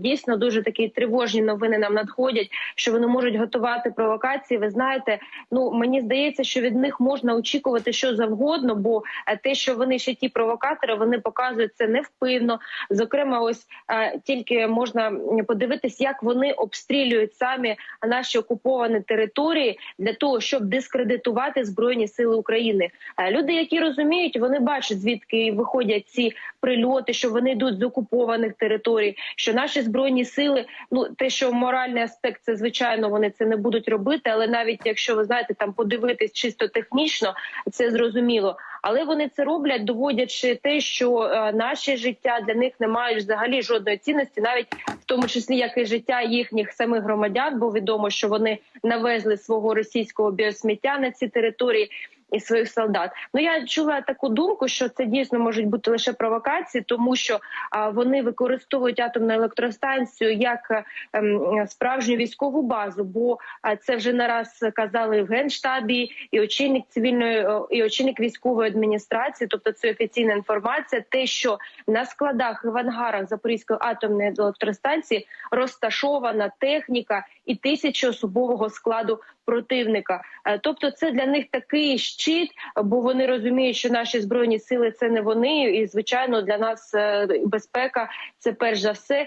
Дійсно, дуже такі тривожні новини нам надходять, що вони можуть готувати провокації. Ви знаєте, ну мені здається, що від них можна очікувати що завгодно, бо е, те, що вони ще ті провокатори, вони показують це невпивно. Зокрема, ось е, тільки можна подивитись, як вони обстрілюють самі наші окуповані території для того, щоб дискредитувати збройні сили України. Е, Люди, які розуміють, вони бачать звідки виходять ці прильоти, що вони йдуть з окупованих територій, що наші збройні сили, ну те, що моральний аспект, це звичайно вони це не будуть робити. Але навіть якщо ви знаєте, там подивитись чисто технічно, це зрозуміло. Але вони це роблять, доводячи те, що е, наше життя для них не мають взагалі жодної цінності, навіть в тому числі як і життя їхніх самих громадян, бо відомо, що вони навезли свого російського біосміття на ці території. І своїх солдат. Ну я чула таку думку, що це дійсно можуть бути лише провокації, тому що а, вони використовують атомну електростанцію як е, ем, справжню військову базу. Бо а, це вже не раз казали в генштабі, і очільник цивільної і очільник військової адміністрації. Тобто це офіційна інформація. Те, що на складах і в ангарах Запорізької атомної електростанції розташована техніка і тисячі особового складу противника. Е, Тобто, це для них такий щит, бо вони розуміють, що наші збройні сили це не вони, і звичайно для нас е, безпека це перш за все.